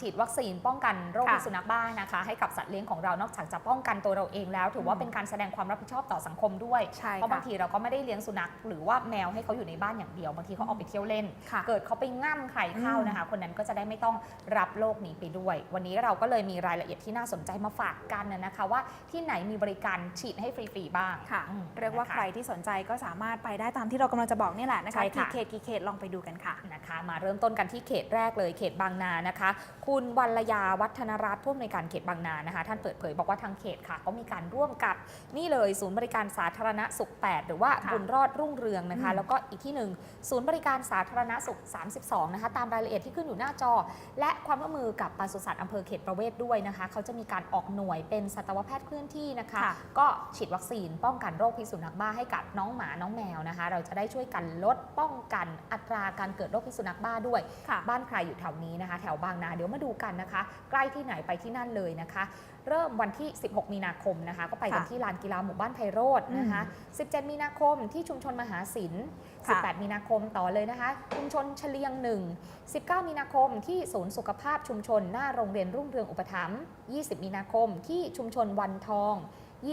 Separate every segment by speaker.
Speaker 1: ฉีดวัคซีนป้องกันโรค
Speaker 2: ค่ะ
Speaker 1: พิษสุนัขบ้านะคะ ให้กับสัตว์เลี้ยงของเรานอกจากจะป้องกันตัวเราเองแล้ว ถือว่า
Speaker 2: อืม
Speaker 1: เป็นการแสดงความรับผิดชอบต่อสังคมด้วย
Speaker 2: ใช่
Speaker 1: เพราะบาง
Speaker 2: ค่ะ
Speaker 1: ทีเราก็ไม่ได้เลี้ยงสุนัข หรือว่าแมวให้เขาอยู่ในบ้านอย่างเดียวบางทีเขาออกไปเที่ยวเล่น
Speaker 2: ค่ะ
Speaker 1: เกิดเขาไปง่ำใครเข้า
Speaker 2: อืม
Speaker 1: นะคะ คนนั้นก็จะได้ไม่ต้องรับโรคนี้ไปด้วย วันนี้เราก็เลยมีรายละเอียดที่น่าสนใจมาฝากกันนะคะว่าที่ไหนมีบริการฉีดให้ฟรีๆบ้าง
Speaker 2: ค่ะ
Speaker 1: อืม
Speaker 2: เรียกว่า
Speaker 1: นะคะ
Speaker 2: ใครที่สนใจก็สามารถไปได้ตามที่เรากำลังจะบอกนี่แหละนะคะ
Speaker 1: ใช่ค่ะ
Speaker 2: กี่เขตกี่เขตลองไปดูกันค่ะ
Speaker 1: นะคะ มาเริ่มต้นกันที่เขตแรกเลยเขตบางนานะคะคุณวัลยาวัฒนรัตน์ผู้อำนวยการเขตบางนานะคะ ท่านเปิดเผยบอกว่าทางเขตค่ะ ก็มีการร่วมกับนี่เลยศูนย์บริการสาธารณสุข 8 หรือว่า
Speaker 2: ค่ะ
Speaker 1: บุญรอดรุ่งเรืองนะคะ
Speaker 2: อืม
Speaker 1: แล้วก็อีกที่หนึ่งศูนย์บริการสาธารณสุข 32 นะคะ ตามรายละเอียดที่ขึ้นอยู่หน้าจอ และความร่วมมือกับปศุสัตว์อำเภอเขตประเวศด้วยนะคะ เขาจะมีการออกหน่วยเป็นสัตวแพทย์เคลื่อนที่นะคะ
Speaker 2: ค่ะ
Speaker 1: ก็ฉีดวัคซีนป้องกันโรคพิษสุนัขบ้าให้กับน้องหมาน้องแมวนะคะ เราจะได้ช่วยกันลดป้องกันอัตราการเกิดโรคพิษสุนัขบ้าด้วย
Speaker 2: ค่ะ
Speaker 1: บ้านใครอยู่แถวนี้นะคะ แถวบางนาเดี๋ยวมาดูกันนะคะ ใกล้ที่ไหนไปที่นั่นเลยนะคะ เริ่มวันที่ 16 มีนาคมนะคะ ก็ไปกัน
Speaker 2: ค่ะ
Speaker 1: ที่ลานกีฬาหมู่บ้านไพโรจน์นะคะ 17 มีนาคมที่ชุมชนมหาศิลป์
Speaker 2: ค่ะ
Speaker 1: 18 มีนาคมต่อเลยนะคะ ชุมชนเฉลียงหนึ่ง19 มีนาคมที่ศูนย์สุขภาพชุมชนหน้าโรงเรียนรุ่งเรืองอุปถัมภ์20 มีนาคมที่ชุมชนวันทอง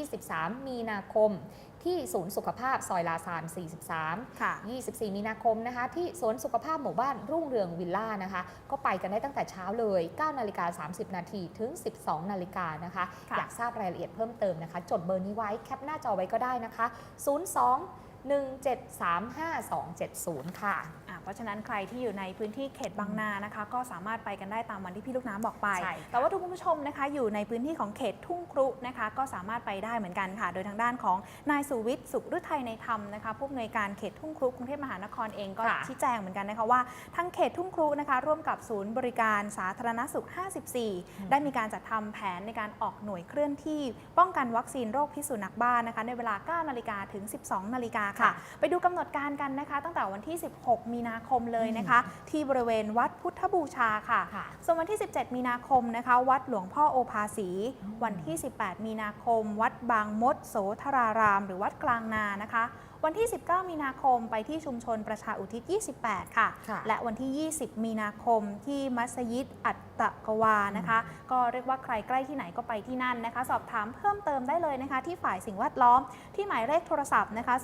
Speaker 1: 23 มีนาคม ที่ศูนย์สุขภาพซอยลาซาน 43
Speaker 2: ค่ะ
Speaker 1: 24 มีนาคมนะคะ ที่สวนสุขภาพหมู่บ้านรุ่งเรืองวิลล่านะคะ ก็ไปกันได้ตั้งแต่เช้าเลย 9 นาฬิกา 30 นาทีถึง 12 นาฬิกานะคะ
Speaker 2: ค่ะ
Speaker 1: อยากทราบรายละเอียดเพิ่มเติมนะคะ จดเบอร์นี้ไว้แคปหน้าจอไว้ก็ได้นะคะ 02 1735270 ค่ะ
Speaker 2: อะเพราะฉะนั้นใครที่อยู่ในพื้นที่เขตบางนานะคะ ก็สามารถไปกันได้ตามวันที่พี่ลูกน้ำบอกไป
Speaker 1: ใช่ค่ะ
Speaker 2: แต่ว่าทุกคุณผู้ชมนะคะ อยู่ในพื้นที่ของเขตทุ่งครุนะคะ ก็สามารถไปได้เหมือนกันค่ะ โดยทางด้านของนายสุวิทย์สุขฤทัยในธรรมนะคะผู้อำนวยการเขตทุ่งครุกรุงเทพมหานครเองก็
Speaker 1: ค่ะ
Speaker 2: ชี้แจงเหมือนกันนะคะว่าทั้งเขตทุ่งครุนะคะ ร่วมกับศูนย์บริการสาธารณสุข 54 ได้มีการจัดทำแผนในการออกหน่วยเคลื่อนที่ ป้องกันวัคซีนโรคพิษสุนัขบ้านะคะในเวลา 9 นาฬิกาถึง 12 นาฬิกาค่ะ
Speaker 1: ค่ะ
Speaker 2: ไปดูกำหนดการกันนะคะ ตั้งแต่วันที่ 16 มีนาคมเลยนะคะ ที่บริเวณวัดพุทธบูชาค่ะ
Speaker 1: ค่ะ
Speaker 2: ส่วนวันที่ 17 มีนาคมนะคะ วัดหลวงพ่อโอภาสี
Speaker 1: อืม
Speaker 2: วันที่ 18 มีนาคม วัดบางมดโสธราราม หรือวัดกลางนานะคะ วันที่ 19 มีนาคมไปที่ชุมชนประชาอุทิศ 28 ค่ะ
Speaker 1: ค่ะ
Speaker 2: และวันที่ 20 มีนาคมที่มัสยิดอัตตะกวานะคะ ก็เรียกว่าใครใกล้ที่ไหนก็ไปที่นั่นนะคะ สอบถามเพิ่มเติมได้เลยนะคะ ที่ฝ่ายสิ่งแวดล้อมที่หมายเลขโทรศัพท์นะคะ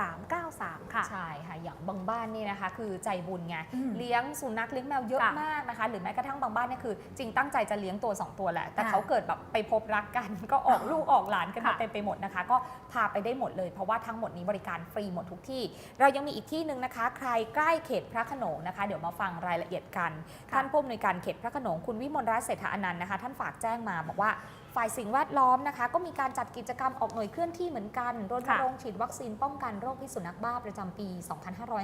Speaker 2: 024644393 ค่ะ
Speaker 1: ใช่ค่ะ อย่างบางบ้านนี่นะคะ คือใจบุญไง
Speaker 2: อืม
Speaker 1: เลี้ยงสุนัขเลี้ยงแมวเยอะ
Speaker 2: ค่ะ
Speaker 1: มากนะคะ หรือแม้กระทั่งบางบ้านเนี่ยคือ จริงตั้งใจจะเลี้ยงตัว 2 ตัวแหละ แต่
Speaker 2: ค่ะ
Speaker 1: เขาเกิดแบบไปพบรักกัน ก็ออกลูกออกหลานกันมา
Speaker 2: ค่ะ
Speaker 1: เต็มไปหมดนะคะ ก็พาไปได้หมดเลย เพราะว่าทั้งหมดนี้บริการฟรีหมดทุกที่ เรายังมีอีกที่หนึ่งนะคะ ใครใกล้เขตพระโขนงนะคะ เดี๋ยวมาฟังรายละเอียดกัน
Speaker 2: ค่ะ
Speaker 1: ท่านผู้อำนวยการเขตพระโขนงคุณวิมลรัตน์เศรษฐาอนันต์นะคะ ท่านฝากแจ้งมาบอกว่าฝ่ายสิ่งแวดล้อมนะคะ ก็มีการจัดกิจกรรมออกหน่วยเคลื่อนที่เหมือนกันรณ
Speaker 2: ค่ะ
Speaker 1: รงค์ฉีดวัคซีนป้องกันโรคพิษสุนัขบ้าประจำปี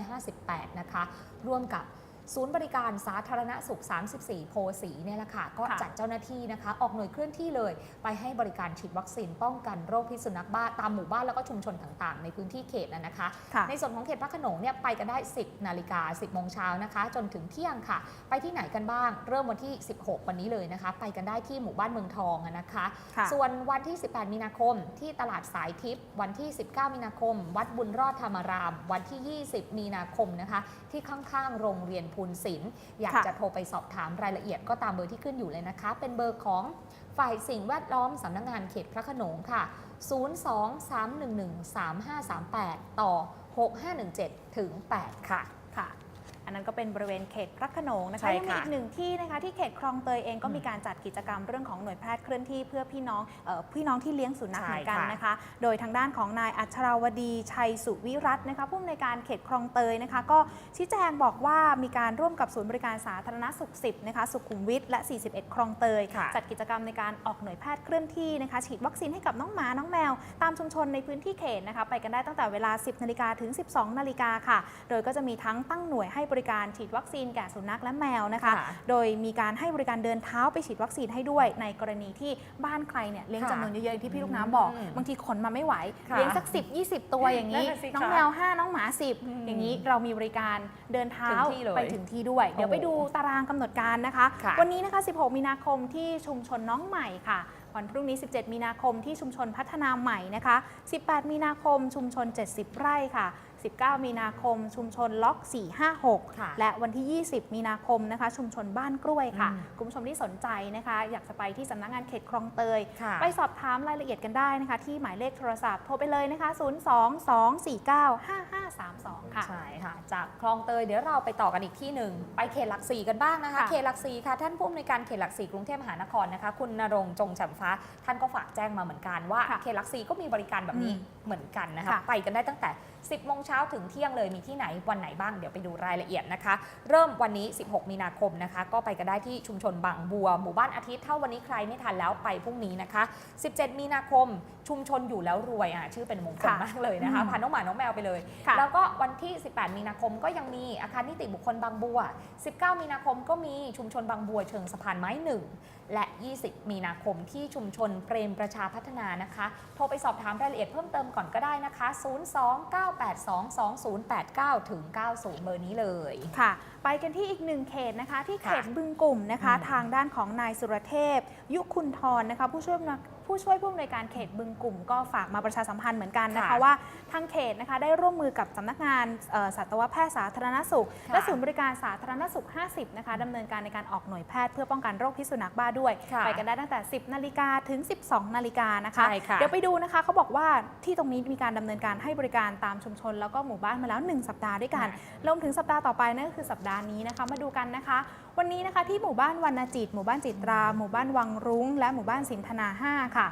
Speaker 1: 2558 นะคะ ร่วมกับ ศูนย์บริการสาธารณสุข 34 โพสีเนี่ยแหละค่ะ ก็
Speaker 2: ค่ะ
Speaker 1: จัดเจ้าหน้าที่นะคะ ออกหน่วยเคลื่อนที่เลย ไปให้บริการฉีดวัคซีนป้องกันโรคพิษสุนัขบ้าตามหมู่บ้านแล้วก็ชุมชนต่างๆ ในพื้นที่เขตนะนะคะ
Speaker 2: ค่ะ
Speaker 1: ในส่วนของเขตพระโขนงเนี่ยไปกันได้ 10 นาฬิกา 10 โมงเช้านะคะ จนถึงเที่ยงค่ะ ไปที่ไหนกันบ้าง เริ่มวันที่ 16 วันนี้เลยนะคะ ไปกันได้ที่หมู่บ้านเมืองทองอะนะคะ
Speaker 2: ค่ะ
Speaker 1: ส่วนวันที่ 18 มีนาคม ที่ตลาดสายทิพย์ วันที่ 19 มีนาคม วัดบุญรอดธรรมาราม วันที่ 20 มีนาคมนะคะ ที่ข้างๆ โรงเรียนพูนศิลป์อยาก
Speaker 2: ค่ะ
Speaker 1: จะโทรไปสอบถามรายละเอียดก็ตามเบอร์ที่ขึ้นอยู่เลยนะคะ เป็นเบอร์ของฝ่ายสิ่งแวดล้อมสำนักงานเขตพระโขนงค่ะ 023113538 ต่อ 6517 ถึง 8 ค่ะ
Speaker 2: ค่ะ อันนั้นก็เป็นบริเวณเขตพระโขนงนะคะ
Speaker 1: ใช่
Speaker 2: ยังมี
Speaker 1: ค่ะ
Speaker 2: อีกหนึ่งที่นะคะที่เขตคลองเตยเองก็มีการจัดกิจกรรมเรื่องของหน่วยแพทย์เคลื่อนที่เพื่อพี่น้องเออพี่น้องที่เลี้ยงสุนัข
Speaker 1: ใช่
Speaker 2: เหมือนกัน
Speaker 1: ค่ะ
Speaker 2: นะคะ โดยทางด้านของนายอัชราวดีชัยสุวิรัตน์นะคะผู้อำนวยการเขตคลองเตยนะคะ ก็ชี้แจงบอกว่ามีการร่วมกับศูนย์บริการสาธารณสุข 10 นะคะ สุขุมวิทและ 41 คลองเตย
Speaker 1: ค่ะ
Speaker 2: จัดกิจกรรมในการออกหน่วยแพทย์เคลื่อนที่นะคะ ฉีดวัคซีนให้กับน้องหมา น้องแมว ตามชุมชนในพื้นที่เขตนะคะ ไปกันได้ตั้งแต่เวลา 10 นาฬิกาถึง 12 นาฬิกาค่ะ โดยก็จะมีทั้งตั้งหน่วยให้บริการฉีดวัคซีนแก่สุนัขและแมวนะคะ
Speaker 1: ค่ะ
Speaker 2: โดยมีการให้บริการเดินเท้าไปฉีดวัคซีนให้ด้วย ในกรณีที่บ้านใครเนี่ยเลี้ยง
Speaker 1: ค่ะ
Speaker 2: จำนวนเยอะๆอย่างที่พี่ลูกน้ำบอก
Speaker 1: อืม
Speaker 2: บางทีขนมาไม่ไหว
Speaker 1: ค่ะ
Speaker 2: เลี้ยงสัก 10 20 ตัวอย่างนี้
Speaker 1: นั่นน่ะสิ
Speaker 2: น้อง
Speaker 1: คะ
Speaker 2: แมว 5 น้องหมา
Speaker 1: อืม
Speaker 2: 10 อย่างนี้เรามีบริการเดินเท้า
Speaker 1: ถึงที่เลย
Speaker 2: ไปถึงที่ด้วย เดี๋ยวไป
Speaker 1: โอ้
Speaker 2: ดูตารางกำหนดการนะคะ
Speaker 1: ค่ะ
Speaker 2: วันนี้นะคะ 16 มีนาคมที่ชุมชนน้องใหม่ค่ะวันพรุ่งนี้ 17 มีนาคมที่ชุมชนพัฒนาใหม่นะคะ 18 มีนาคมชุมชน 70 ไร่ค่ะ 19 มีนาคม ชุมชนล็อก 456
Speaker 1: ค่ะ
Speaker 2: และวันที่ 20 มีนาคมนะคะ ชุมชนบ้านกล้วยค่ะ
Speaker 1: อืม
Speaker 2: คุณผู้ชมที่สนใจนะคะ อยากจะไปที่สำนักงานเขตคลองเตย
Speaker 1: ค่ะ
Speaker 2: ไปสอบถามรายละเอียดกันได้นะคะ ที่หมายเลขโทรศัพท์โทรไปเลยนะคะ 022495532 ค่ะ
Speaker 1: ใช่ค่ะ จากคลองเตยเดี๋ยวเราไปต่อกันอีกที่หนึ่งไปเขตหลักสี่กันบ้างนะคะ
Speaker 2: ค่ะ
Speaker 1: เขตหลักสี่ค่ะ ท่านผู้อำนวยการเขตหลักสี่กรุงเทพมหานครนะคะ คุณนรงค์จงแจ่มฟ้า ท่านก็ฝากแจ้งมาเหมือนกันว่า
Speaker 2: ค่ะ
Speaker 1: เขตหลักสี่ก็มีบริการแบบนี้
Speaker 2: อืม
Speaker 1: เหมือนกันนะคะ
Speaker 2: ค่ะ
Speaker 1: ไปกันได้ตั้งแต่ 10โมงเช้าถึงเที่ยงเลยมีที่ไหนวันไหนบ้างเดี๋ยวไปดูรายละเอียดนะคะ เริ่มวันนี้ 16 มีนาคมนะคะ ก็ไปกันได้ที่ชุมชนบางบัว หมู่บ้านอาทิตย์ถ้าวันนี้ใครไม่ทันแล้วไปพรุ่งนี้นะคะ 17 มีนาคมชุมชนอยู่แล้วรวยอะชื่อเป็นมงคล
Speaker 2: ค่ะ
Speaker 1: มากเลยนะคะ
Speaker 2: อืม
Speaker 1: พาน้องหมาน้องแมวไปเลย
Speaker 2: ค่ะ
Speaker 1: แล้วก็วันที่ 18 มีนาคมก็ยังมีอาคารนิติบุคคลบางบัว 19 มีนาคมก็มีชุมชนบางบัวเชิงสะพานไม้หนึ่ง และ 20 มีนาคมที่ชุมชนเปรมประชาพัฒนานะคะ โทรไปสอบถามรายละเอียดเพิ่มเติมก่อนก็ได้นะคะ 029822089ถึง90 เบอร์นี้เลย
Speaker 2: ค่ะ ไปกันที่อีกหนึ่งเขตนะคะ ที่เขต
Speaker 1: ค่ะ
Speaker 2: บึงกลุ่มนะคะ
Speaker 1: อืม
Speaker 2: ทางด้านของนายสุรเทพ ยุคุณทรนะคะ ผู้ช่วย ผู้ช่วยผู้อำนวยการเขตบึงกลุ่ม ก็ฝากมาประชาสัมพันธ์เหมือนกันนะคะ
Speaker 1: ค่ะ
Speaker 2: ว่าทางเขตนะคะได้ร่วมมือกับสำนักงานเอ่อสัตวแพทย์สาธารณสุข
Speaker 1: ค่ะ
Speaker 2: และศูนย์บริการสาธารณสุข 50 นะคะดำเนินการในการออกหน่วยแพทย์เพื่อป้องกันโรคพิษสุนัขบ้าด้วย
Speaker 1: ค่ะ
Speaker 2: ไปกันได้ตั้งแต่ 10 นาฬิกาถึง 12 นาฬิกานะคะ
Speaker 1: ใช่ค่ะ
Speaker 2: เดี๋ยวไปดูนะคะเขาบอกว่าที่ตรงนี้มีการดำเนินการให้บริการตามชุมชน แล้วก็หมู่บ้านมาแล้ว 1 สัปดาห์ด้วยกัน รวมถึงสัปดาห์ต่อไปนั่นก็คือสัปดาห์นี้นะคะ มาดูกันนะคะ วันนี้นะคะที่หมู่บ้านวรรณจิต หมู่บ้านจิตรา หมู่บ้านวังรุ้ง และหมู่บ้านสินธนา 5 ค่ะ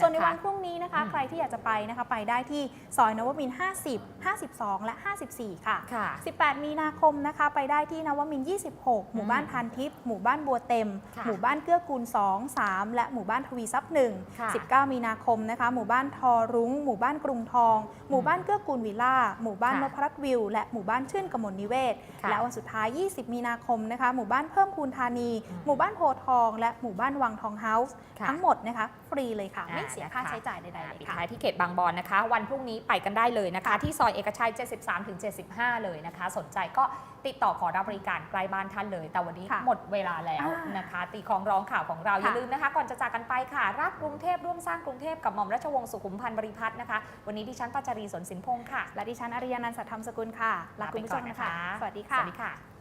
Speaker 2: ส่วนในวันพรุ่งนี้นะคะ
Speaker 1: อืม
Speaker 2: ใครที่อยากจะไปนะคะไปได้ที่ซอยนวมินทร์50 52 และ 54 ค่ะ
Speaker 1: ค่ะ
Speaker 2: 18 มีนาคมนะคะ ไปได้ที่นวมินทร์26 หมู่บ้านทานทิพย์หมู่บ้านบัวเต็ม
Speaker 1: ค่ะ
Speaker 2: หมู่บ้านเกื้อกูล 2 3 และหมู่บ้านทวีทรัพย์
Speaker 1: ค่ะ
Speaker 2: 1 19 มีนาคมนะคะ หมู่บ้านทอรุ้ง หมู่บ้านกรุงทอง หมู่บ้านเกื้อกูลวิลล่า หมู่บ้าน
Speaker 1: ค่ะ
Speaker 2: นพรัตน์วิว และหมู่บ้านชื่นกมลนิเวศ
Speaker 1: ค่ะ
Speaker 2: และวันสุดท้าย 20 มีนาคมนะคะ หมู่บ้านเพิ่มพูนธานี
Speaker 1: อืม
Speaker 2: หมู่บ้านโพธิ์ทอง และหมู่บ้านวังทองเฮาส์
Speaker 1: ค่ะ
Speaker 2: ทั้งหมดนะคะ ฟรีเลยค่ะ ไม่
Speaker 1: อ่า
Speaker 2: เสียค่า
Speaker 1: นะคะ
Speaker 2: ใช้จ่ายใดๆ
Speaker 1: อ่า
Speaker 2: เลย
Speaker 1: ปิด
Speaker 2: ค่ะ
Speaker 1: ท้ายที่เขตบางบอนนะคะ วันพรุ่งนี้ไปกันได้เลยนะคะ ที่ซอยเอกชัย 73ถึง75 เลยนะคะ สนใจก็ติดต่อขอรับบริการใกล้บ้านท่านเลย แต่วันนี้
Speaker 2: ค่ะ
Speaker 1: หมดเวลาแล้ว
Speaker 2: อ่าน
Speaker 1: นะคะ ตีของร้องข่าวของเราอย่า
Speaker 2: ค่ะ
Speaker 1: ลืมนะคะ ก่อนจะจากกันไปค่ะ รักกรุงเทพร่วมสร้างกรุงเทพกับหม่อมราชวงศ์สุขุมพันธ์บริพัตรนะคะ วันนี้ดิฉันปัจจารีสนสินพงศ์ค่ะ
Speaker 2: และดิฉันอริยานันท์สัทธรรมสกุลค่ะลาคุณผู้ชมนะคะ สวัสดี
Speaker 1: ส
Speaker 2: ค่ะ
Speaker 1: วัสดีค่ะ